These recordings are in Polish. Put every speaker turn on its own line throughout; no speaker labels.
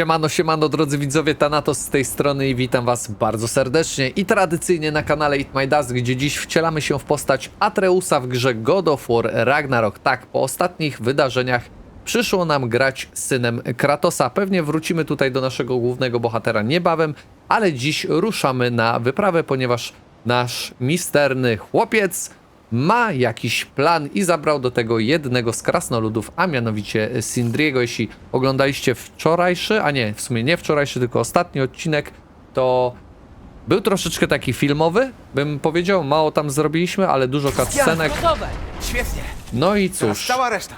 Siemano, siemano drodzy widzowie, Thanatos z tej strony i witam was bardzo serdecznie i tradycyjnie na kanale It My Dust, gdzie dziś wcielamy się w postać Atreusa w grze God of War Ragnarok. Tak, po ostatnich wydarzeniach przyszło nam grać synem Kratosa. Pewnie wrócimy tutaj do naszego głównego bohatera niebawem, ale dziś ruszamy na wyprawę, ponieważ nasz misterny chłopiec ma jakiś plan i zabrał do tego jednego z krasnoludów, a mianowicie Sindriego. Jeśli oglądaliście wczorajszy, a nie, w sumie nie wczorajszy, tylko ostatni odcinek, to był troszeczkę taki filmowy, bym powiedział. Mało tam zrobiliśmy, ale dużo cutscenek.
Świetnie.
No i cóż,
cała reszta.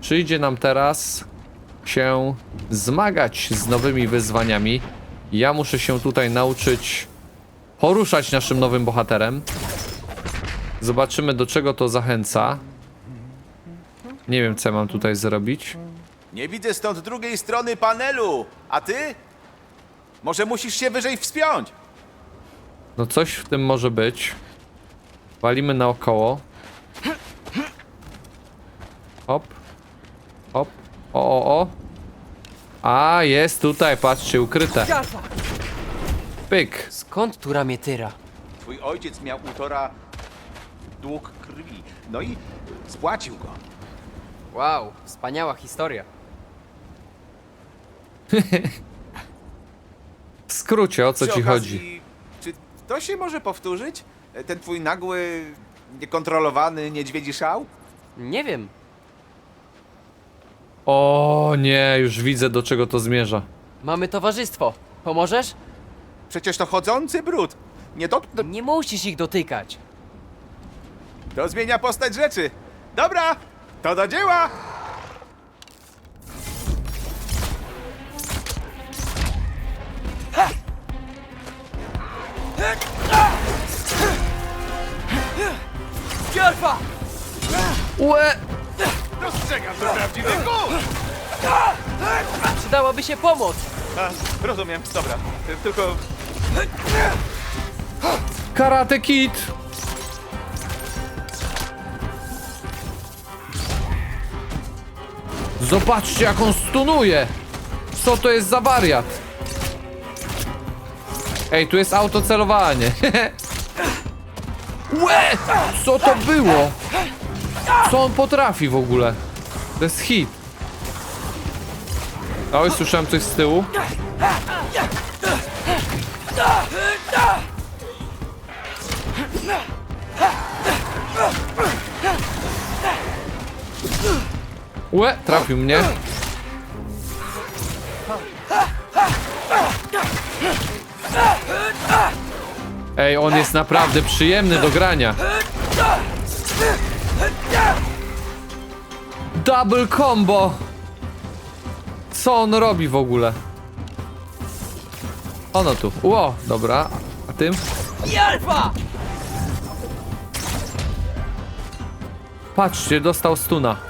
przyjdzie nam teraz się zmagać z nowymi wyzwaniami. Ja muszę się tutaj nauczyć poruszać naszym nowym bohaterem. Zobaczymy do czego to zachęca. Nie wiem co ja mam tutaj zrobić.
Nie widzę stąd drugiej strony panelu. A ty? Może musisz się wyżej wspiąć?
No coś w tym może być. Walimy naokoło. Hop. Hop. O, o, o. A, jest tutaj, patrzcie, ukryte. Pyk.
Skąd tu ramię tyra?
Twój ojciec miał półtora dług krwi. No i spłacił go.
Wow, wspaniała historia.
W skrócie, o co
Przy
ci
okazji,
chodzi?
Czy to się może powtórzyć? Ten twój nagły, niekontrolowany niedźwiedzi szał?
Nie wiem.
O nie, już widzę do czego to zmierza.
Mamy towarzystwo. Pomożesz?
Przecież to chodzący brud. Nie to,
Nie musisz ich dotykać.
To zmienia postać rzeczy. Dobra, to do dzieła!
Garfa!
Łe!
Dostrzegam, to prawdziwy gór!
Przydałaby się pomoc.
A, rozumiem, dobra. Tylko
Karate Kid! Zobaczcie jak on stunuje! Co to jest za wariat? Ej, tu jest autocelowanie. Łe! Co to było? Co on potrafi w ogóle? To jest hit. Oj, słyszałem coś z tyłu. Łe, trafił mnie. Ej, on jest naprawdę przyjemny do grania. Double combo. Co on robi w ogóle? Ono tu. Ło, dobra. A tym?
Garfa!
Patrzcie, dostał stuna.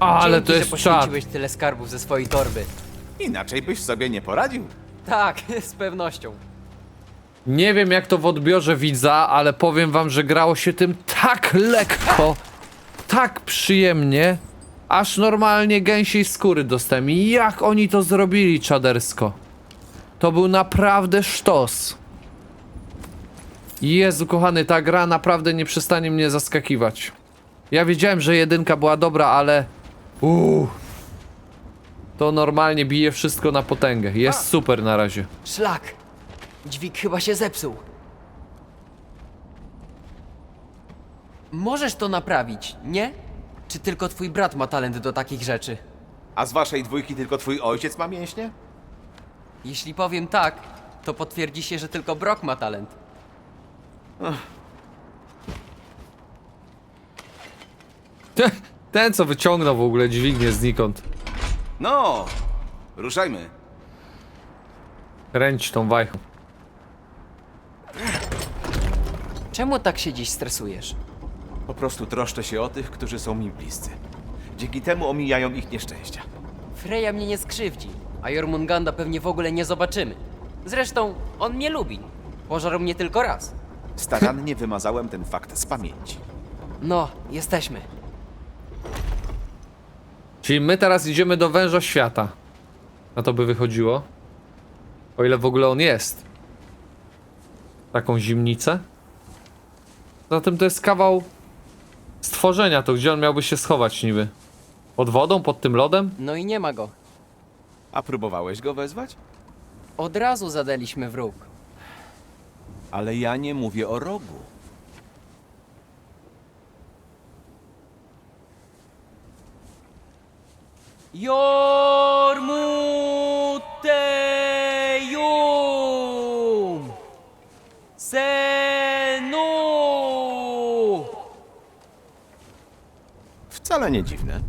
Ale
Dzięki,
to
że
jest czad.
poświęciłeś tyle skarbów ze swojej torby.
inaczej byś sobie nie poradził.
Tak, z pewnością.
Nie wiem jak to w odbiorze widza, ale powiem wam, że grało się tym tak lekko, tak przyjemnie, aż normalnie gęsiej skóry dostałem. I jak oni to zrobili czadersko? To był naprawdę sztos. Jezu kochany, ta gra naprawdę nie przestanie mnie zaskakiwać. Ja wiedziałem, że jedynka była dobra, ale... Uuu. To normalnie bije wszystko na potęgę. Jest super na razie.
Szlak. Dźwig chyba się zepsuł. Możesz to naprawić, nie? Czy tylko twój brat ma talent do takich rzeczy?
A z waszej dwójki tylko twój ojciec ma mięśnie?
Jeśli powiem tak, to potwierdzi się, że tylko Brock ma talent.
Ten, co wyciągnął w ogóle dźwignię znikąd.
No, ruszajmy.
Kręć tą wajchą.
Czemu tak się dziś stresujesz?
Po prostu troszczę się o tych, którzy są mi bliscy. Dzięki temu omijają ich nieszczęścia.
Freya mnie nie skrzywdzi, a Jormunganda pewnie w ogóle nie zobaczymy. Zresztą, on mnie lubi. Pożarł mnie tylko raz.
Starannie wymazałem ten fakt z pamięci.
No, jesteśmy.
Czyli my teraz idziemy do węża świata. Na to by wychodziło. O ile w ogóle on jest. Taką zimnicę. Zatem to jest kawał stworzenia, to gdzie on miałby się schować niby? Pod wodą, pod tym lodem?
No i nie ma go.
A próbowałeś go wezwać?
Od razu zadaliśmy wróg.
Ale ja nie mówię o rogu.
Jormutejum! Senu!
Wcale nie dziwne.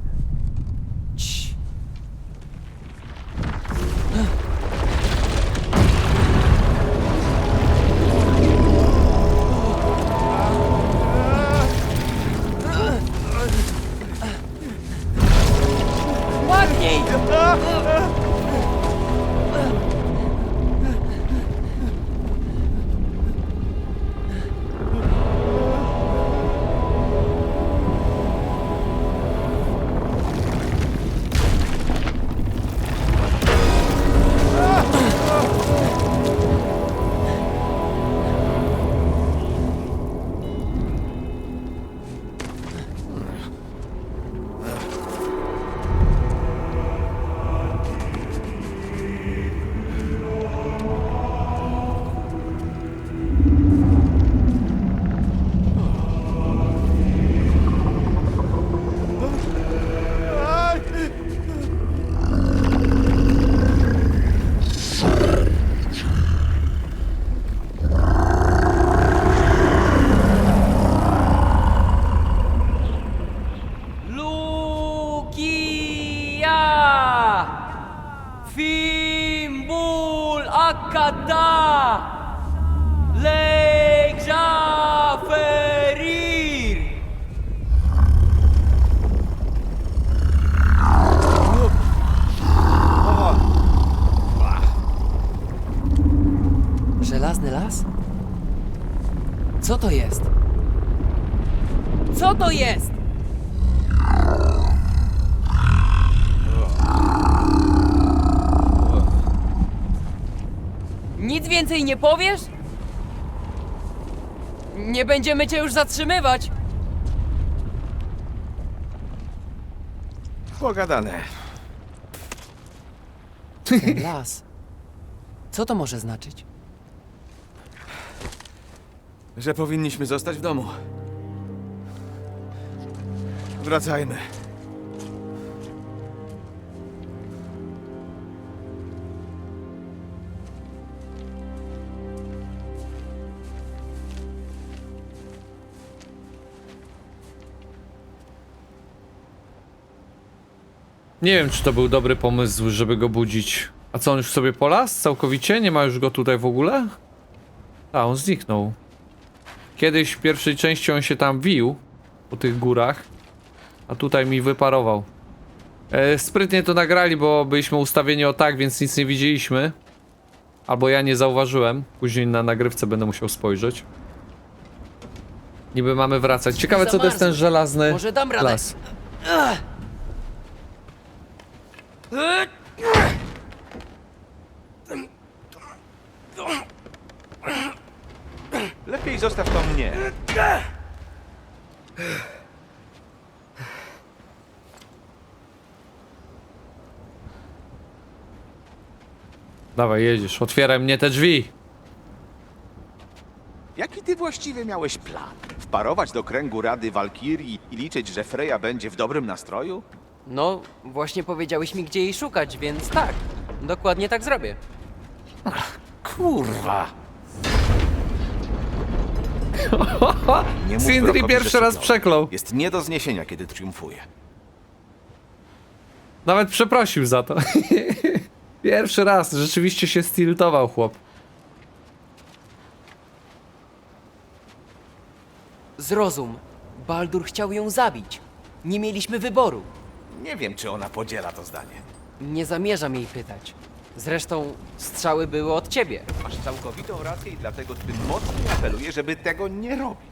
Co to jest? Co to jest? Nic więcej nie powiesz? Nie będziemy cię już zatrzymywać.
Pogadane.
Ten las. Co to może znaczyć?
Że powinniśmy zostać w domu. Wracajmy.
Nie wiem, czy to był dobry pomysł, żeby go budzić. A co, on już sobie polas całkowicie? Nie ma już go tutaj w ogóle? A, on zniknął. Kiedyś w pierwszej części on się tam wił, po tych górach, a tutaj mi wyparował. E, sprytnie to nagrali, bo byliśmy ustawieni o tak, więc nic nie widzieliśmy. Albo ja nie zauważyłem. Później na nagrywce będę musiał spojrzeć. Niby mamy wracać. Ciekawe, co to jest ten żelazny
Może dam radę.
las.
Zostaw to mnie.
Dawaj, jedziesz. Otwieraj mnie te drzwi.
Jaki ty właściwie miałeś plan? Wparować do kręgu Rady Walkirii i liczyć, że Freya będzie w dobrym nastroju?
No, właśnie powiedziałeś mi, gdzie jej szukać, więc tak. Dokładnie tak zrobię.
Kurwa! Nie mów
Sindri
Brokowi,
pierwszy raz
sygnał.
przeklął.
Jest nie do zniesienia, kiedy triumfuje.
Nawet przeprosił za to. Pierwszy raz. Rzeczywiście się stiltował chłop.
Zrozum. Baldur chciał ją zabić. Nie mieliśmy wyboru.
Nie wiem, czy ona podziela to zdanie.
Nie zamierzam jej pytać. Zresztą strzały były od ciebie.
Masz całkowitą rację i dlatego tym mocniej apeluję, żeby tego nie robić.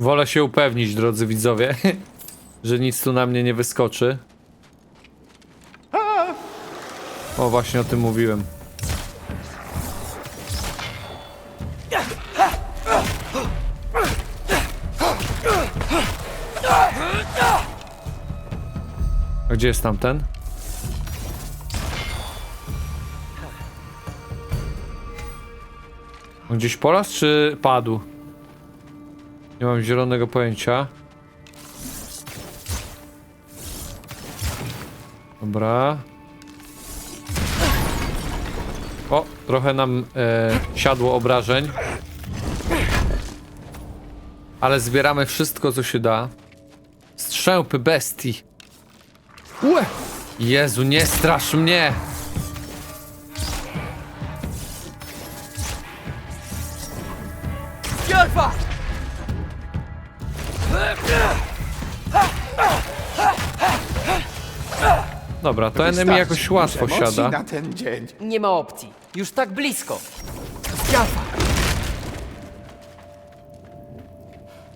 Wolę się upewnić, drodzy widzowie, że nic tu na mnie nie wyskoczy. O, właśnie o tym mówiłem. A gdzie jest tamten? On gdzieś polas czy padł? Nie mam zielonego pojęcia. Dobra. Trochę nam e, siadło obrażeń. Ale zbieramy wszystko, co się da. Strzępy bestii. Ue! Jezu, nie strasz mnie! Dobra, to enemy jakoś łatwo siada.
na ten dzień.
Nie ma opcji. Już tak blisko. Alfa!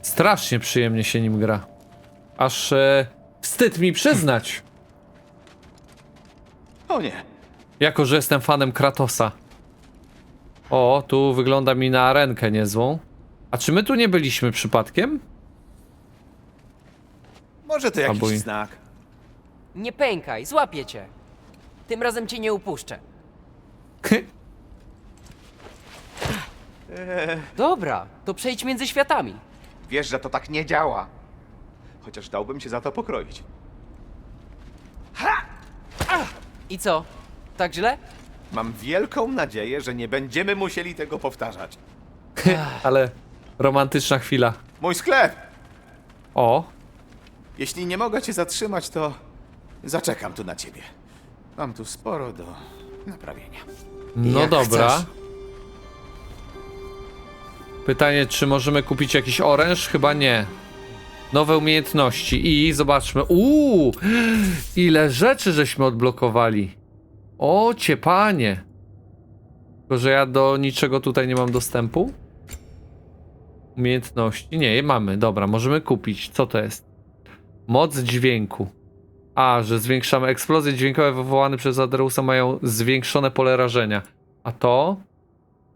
Strasznie przyjemnie się nim gra. Aż e, wstyd mi przyznać,
O nie.
jako że jestem fanem Kratosa. O, tu wygląda mi na arenkę niezłą. A czy my tu nie byliśmy przypadkiem?
Może to jakiś znak.
Nie pękaj, złapię cię. Tym razem cię nie upuszczę. Dobra, to przejdź między światami.
Wiesz, że to tak nie działa. Chociaż dałbym się za to pokroić.
I co? Tak źle?
Mam wielką nadzieję, że nie będziemy musieli tego powtarzać.
Ale romantyczna chwila.
Mój sklep!
O,
Jeśli nie mogę cię zatrzymać, to zaczekam tu na ciebie. Mam tu sporo do naprawienia.
no
Jak
dobra.
chcesz.
Pytanie, czy możemy kupić jakiś oręż? Chyba nie. Nowe umiejętności i zobaczmy. Uuu, ile rzeczy żeśmy odblokowali. O, panie. Tylko, że ja do niczego tutaj nie mam dostępu. Umiejętności. Nie, je mamy. Dobra, możemy kupić. Co to jest? Moc dźwięku. A, że zwiększamy eksplozje dźwiękowe wywołane przez Adreusa mają zwiększone pole rażenia. A to?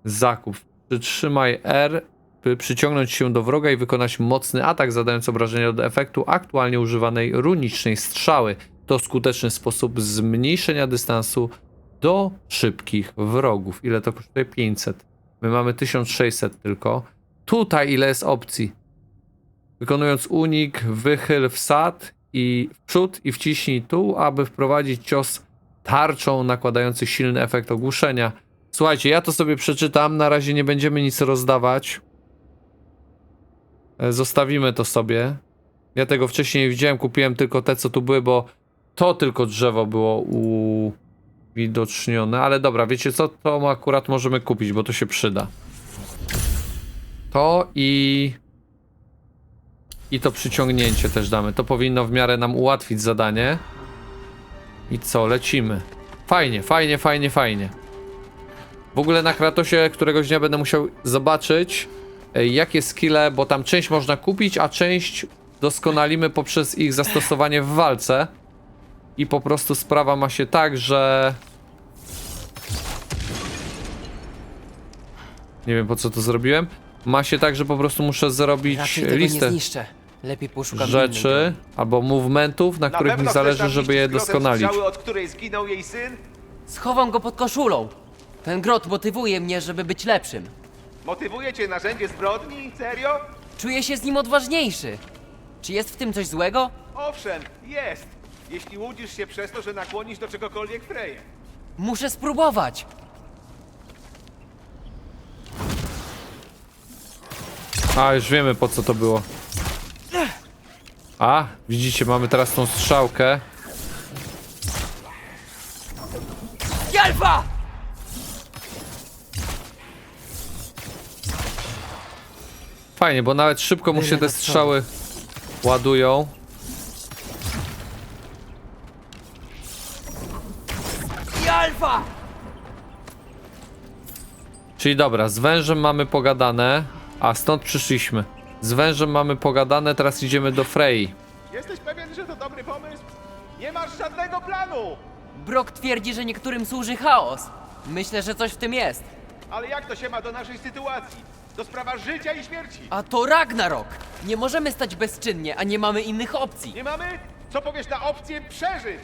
Zakup. Przytrzymaj R, by przyciągnąć się do wroga i wykonać mocny atak, zadając obrażenia od efektu aktualnie używanej runicznej strzały. To skuteczny sposób zmniejszenia dystansu do szybkich wrogów. Ile to kosztuje? 500. My mamy 1600 tylko. Tutaj ile jest opcji? Wykonując unik, wychyl wsad i w przód i wciśnij tu, aby wprowadzić cios tarczą nakładający silny efekt ogłuszenia. Słuchajcie, ja to sobie przeczytam, na razie nie będziemy nic rozdawać. E, Zostawimy to sobie. Ja tego wcześniej nie widziałem, kupiłem tylko te, co tu były, bo to tylko drzewo było uwidocznione. Ale dobra, wiecie co? To akurat możemy kupić, bo to się przyda. To i... I to przyciągnięcie też damy. To powinno w miarę nam ułatwić zadanie. I co, lecimy. Fajnie, fajnie, fajnie, fajnie. W ogóle na Kratosie któregoś dnia będę musiał zobaczyć, e, jakie skille, bo tam część można kupić, a część doskonalimy poprzez ich zastosowanie w walce. I po prostu sprawa ma się tak, że. Nie wiem po co to zrobiłem. Ma się tak, że po prostu muszę zrobić
Raczej tego nie
listę
zniszczę. Lepiej poszukam
rzeczy albo movementów, na których mi zależy, żeby je doskonalić.
Strzały, od której zginął jej syn?
Schowam go pod koszulą. Ten grot motywuje mnie, żeby być lepszym.
Motywuje cię narzędzie zbrodni? Serio?
Czuję się z nim odważniejszy. Czy jest w tym coś złego?
Owszem, jest. Jeśli łudzisz się przez to, że nakłonisz do czegokolwiek Freję.
Muszę spróbować.
A, już wiemy po co to było. A, widzicie, mamy teraz tą strzałkę.
Alfa!
Fajnie, bo nawet szybko mu się te strzały ładują.
Alfa!
Czyli dobra, z wężem mamy pogadane, a stąd przyszliśmy. Z wężem mamy pogadane, teraz idziemy do Frey.
Jesteś pewien, że to dobry pomysł? Nie masz żadnego planu!
Brok twierdzi, że niektórym służy chaos. Myślę, że coś w tym jest.
Ale jak to się ma do naszej sytuacji? To sprawa życia i śmierci.
A to Ragnarok! Nie możemy stać bezczynnie, a nie mamy innych opcji.
Nie mamy? Co powiesz na opcję przeżyć?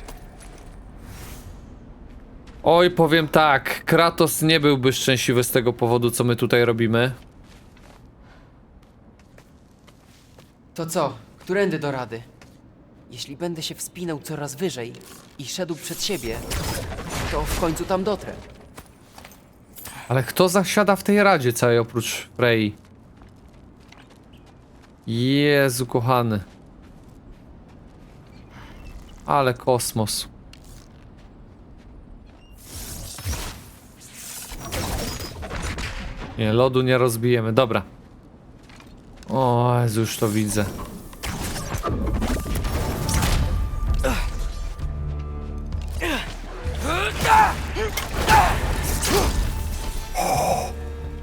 Oj, powiem tak, Kratos nie byłby szczęśliwy z tego powodu, co my tutaj robimy.
To co? Którędy do rady? Jeśli będę się wspinał coraz wyżej i szedł przed siebie, to w końcu tam dotrę.
Ale kto zasiada w tej radzie całej oprócz Frey? Jezu kochany. Ale kosmos. Nie, lodu nie rozbijemy, dobra. O, już to widzę.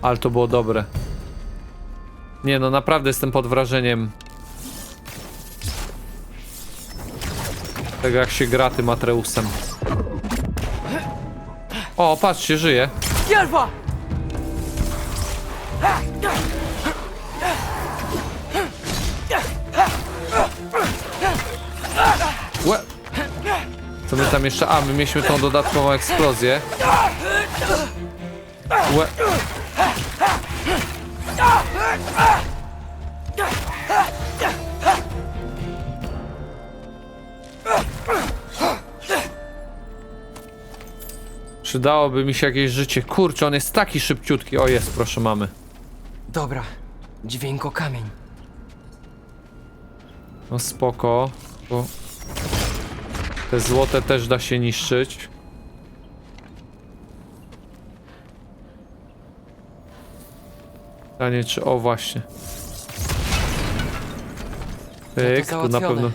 Ale to było dobre. Nie no, naprawdę jestem pod wrażeniem tego jak się gra tym Atreusem. O, patrzcie, żyje.
Jarwa!
Co my tam jeszcze? A, my mieliśmy tą dodatkową eksplozję. Łe. Przydałoby mi się jakieś życie. Kurczę, on jest taki szybciutki. O, jest, proszę, mamy.
Dobra, dźwięko kamień.
No spoko. Bo te złote też da się niszczyć. Pytanie czy... O właśnie. Pyk, tu na pewno...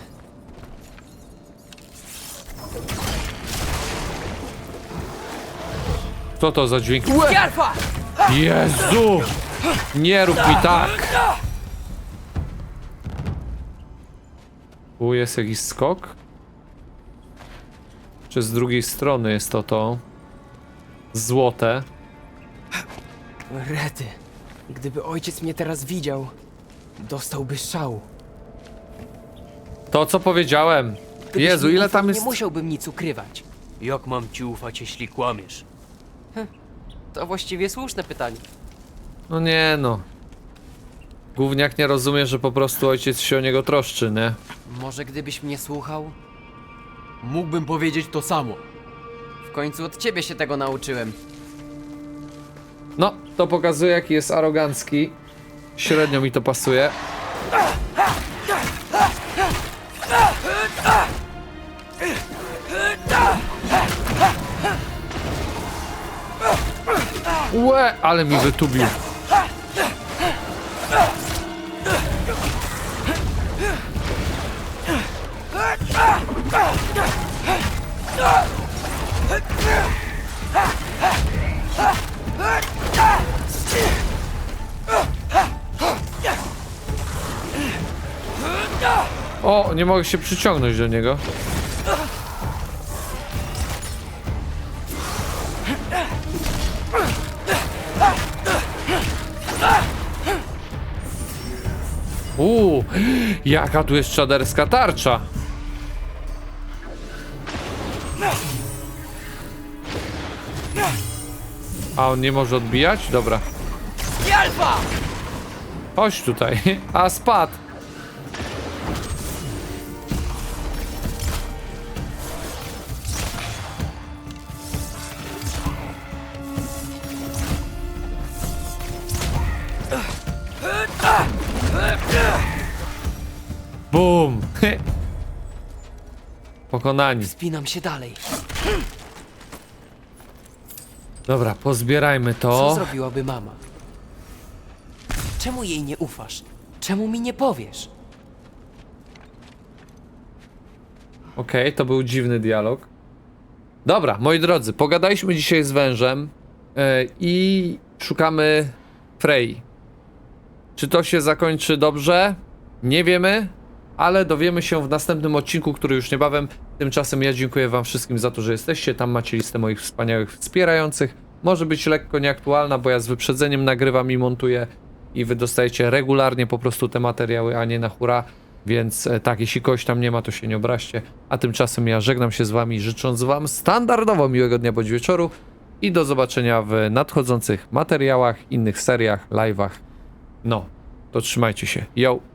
Co to za dźwięk? Łe! Jezu! Nie rób mi tak! Tu jest jakiś skok? Czy z drugiej strony jest to to? Złote.
Rety, gdyby ojciec mnie teraz widział, dostałby szału.
To co powiedziałem.
Gdybyś
Jezu,
mi
ile
ufał,
tam jest...
Nie musiałbym nic ukrywać. Jak mam ci ufać, jeśli kłamiesz? To właściwie słuszne pytanie.
No nie no. Gówniak nie rozumie, że po prostu ojciec się o niego troszczy, nie?
Może gdybyś mnie słuchał?
Mógłbym powiedzieć to samo.
W końcu od ciebie się tego nauczyłem.
No, to pokazuje jaki jest arogancki. Średnio mi to pasuje. Łe, ale mi wytubił. O, nie mogę się przyciągnąć do niego. Uuu, jaka tu jest czaderska tarcza. A on nie może odbijać? Dobra.
Jalfa!
Chodź tutaj. A spadł. Bum! Pokonani.
Spinam się dalej.
Dobra, pozbierajmy
Co
to.
zrobiłaby mama? Czemu jej nie ufasz? Czemu mi nie powiesz?
Okej, to był dziwny dialog. Dobra, moi drodzy, pogadaliśmy dzisiaj z wężem e, i szukamy Frey. Czy to się zakończy dobrze? Nie wiemy, ale dowiemy się w następnym odcinku, który już niebawem. Tymczasem ja dziękuję Wam wszystkim za to, że jesteście. Tam macie listę moich wspaniałych wspierających. Może być lekko nieaktualna, bo ja z wyprzedzeniem nagrywam i montuję i Wy dostajecie regularnie po prostu te materiały, a nie na hura. Więc e, tak, jeśli kogoś tam nie ma, to się nie obraźcie. A tymczasem ja żegnam się z Wami, życząc Wam standardowo miłego dnia bądź wieczoru i do zobaczenia w nadchodzących materiałach, innych seriach, live'ach. No, to trzymajcie się. Yo!